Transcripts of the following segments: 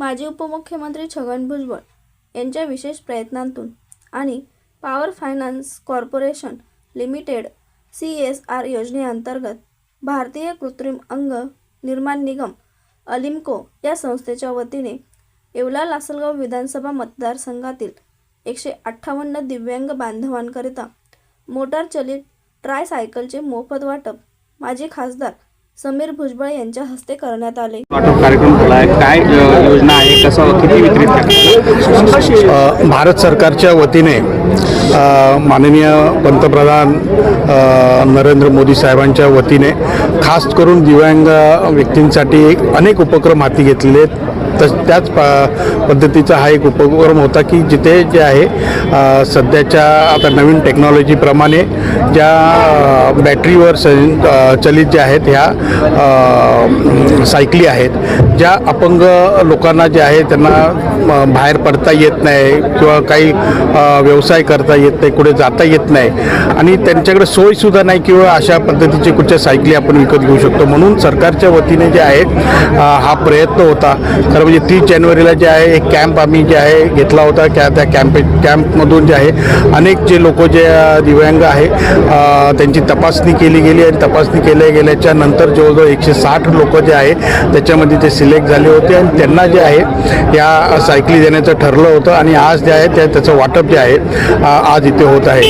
माजी उपमुख्यमंत्री छगन भुजबळ यांच्या विशेष प्रयत्नांतून आणि power finance corporation limited C S R योजनेअंतर्गत भारतीय कृत्रिम अंग निर्माण निगम अलिमको या संस्थेच्या वतीने येवला लासलगाव विधानसभा मतदारसंघातील एकशे अठ्ठावन्न दिव्यांग बांधवांकरिता मोटारचलित ट्रायसायकलचे मोफत वाटप माजी खासदार समीर भुजबळ यांच्या हस्ते करण्यात आले. वाटप कार्यक्रम केला आहे. काय योजना आहे? कसं किती वितरित भारत सरकारच्या वतीने माननीय पंतप्रधान नरेंद्र मोदी साहेबांच्या वतीने खास करून दिव्यांग व्यक्तींसाठी अनेक उपक्रम हाती घेतलेले आहेत. तस त्याच प पद्धतीचा हा एक उपक्रम होता की जिथे जे आहे सध्याच्या आता नवीन टेक्नॉलॉजीप्रमाणे ज्या बॅटरीवर स चलित ज्या आहेत ह्या सायकली आहेत ज्या अपंग लोकांना जे आहे त्यांना बाहेर पडता येत नाही किंवा काही व्यवसाय करता येत नाही कुठे जाता येत नाही. आणि त्यांच्याकडे सोयसुद्धा नाही किंवा अशा पद्धतीचे कुठच्या सायकली आपण विकत घेऊ शकतो. म्हणून सरकारच्या वतीने जे आहेत हा प्रयत्न होता. खरं म्हणजे तीस जानेवारीला जे आहे एक कॅम्प आम्ही जे आहे घेतला होता. त्या त्या कॅम्प कॅम्पमधून जे आहे अनेक जे लोक जे दिव्यांग आहे त्यांची तपासणी केली गेली आणि तपासणी केल्या गेल्याच्यानंतर जवळजवळ एकशे साठ लोक जे आहे त्याच्यामध्ये ते सिलेक्ट झाले होते आणि त्यांना जे आहे या सायकली देण्याचं ठरलं होतं आणि आज जे आहे त्या त्याचं वाटप जे आहे आज इथे होत आहे.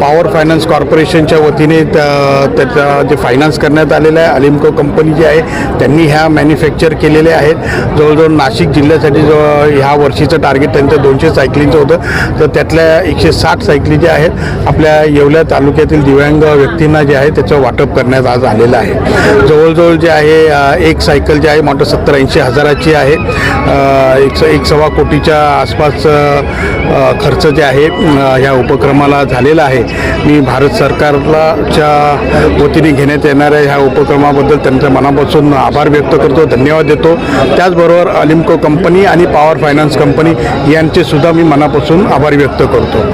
पॉवर फायनान्स कॉर्पोरेशनच्या वतीने त्याचा त्याचं जे फायनान्स करण्यात आलेलं आहे अलिमको कंपनी जी आहे त्यांनी ह्या मॅन्युफॅक्चर केलेल्या आहेत. जवळ जवळजवळ नाशिक जिल्ह्यासाठी जो ह्या वर्षीचं टार्गेट त्यांचं दोनशे सायकलींचं होतं. तर त्यातल्या एकशे साठ सायकली ज्या आहेत आपल्या येवल्या तालुक्यातील दिव्यांग व्यक्तींना जे आहे त्याचं वाटप करण्यात आज आलेलं आहे. जवळजवळ जे आहे एक सायकल जे आहे मोठं सत्तर ऐंशी हजाराची आहे. एक एक सव्वा कोटीच्या आसपास खर्च जे आहे ह्या उपक्रमाला झालेला आहे. मी भारत सरकारला च्या वतीने घेण्यात येणाऱ्या ह्या उपक्रमाबद्दल त्यांच्या मनापासून आभार व्यक्त करतो धन्यवाद देतो. त्याचबरोबर अलिमको कंपनी आणि पॉवर फायनान्स कंपनी यांचे सुद्धा मी मनापासून आभार व्यक्त करतो.